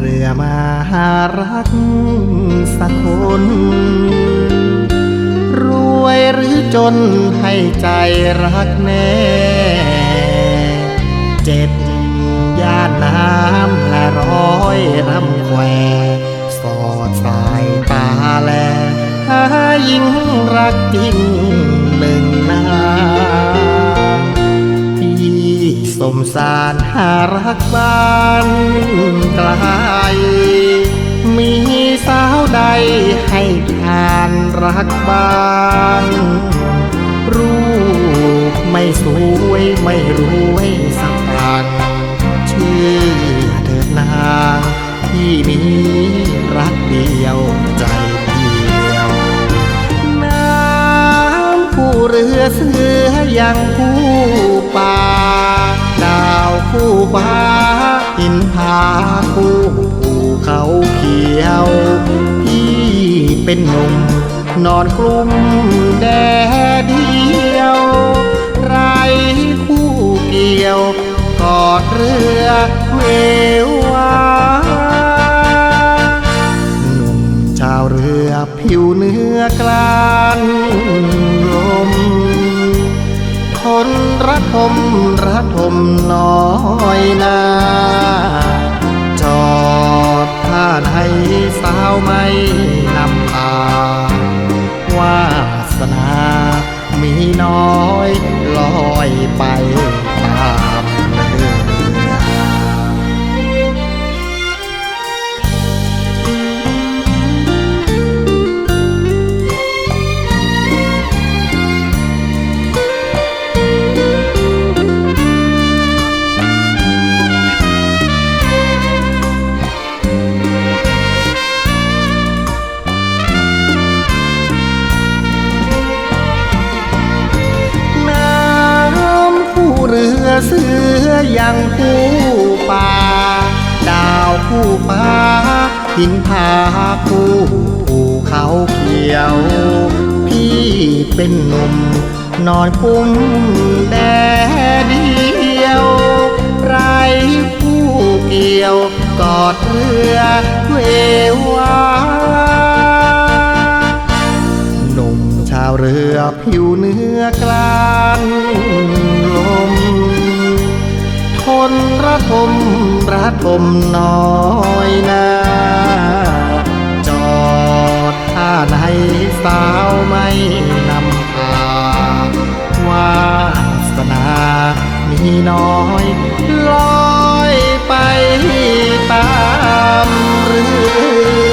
เรือมาหารักสักคน รวยหรือจนให้ใจรักแน่ เจ็ดย่านน้ำและร้อยรำแควสอดสายตาแลหายิ่งรักจริงหนึ่งนา สมสารหารักบ้านไกล มีสาวใดให้ทานรักบ้างรูปไม่สวยไม่รวยสักตังชื่อเถิดนางที่มีรักเดียวใจเดียว น้ำผู้เรือเสือยังผู้ ฟ้าหินผาคู่ภูเขาเขียว พี่เป็นหนุ่มนอนกลุ่มแดดเดียว ไรคู่เกี่ยว กอดเรือเววาหนุ่มชาวเรือผิวเนื้อกลาน นระทมระทมน้อยนาจอดท่าไหนสาวไม่นำพาวาสนามีน้อยลอยไป งผู้ป่า ดาวผู้ฟ้าหินผาผู้ภูเขาเขียว พี่เป็นหนุ่ม นอนคุ้มแดดเดียว ไรผู้เกี่ยวกอดเรือเววาหนุ่มชาวเรือผิวเนื้อกลานลม ทนระทมระทมน้อยนาจอดท่าไหนสาวไม่นำพาวาสนามีน้อยลอยไปตามเรือ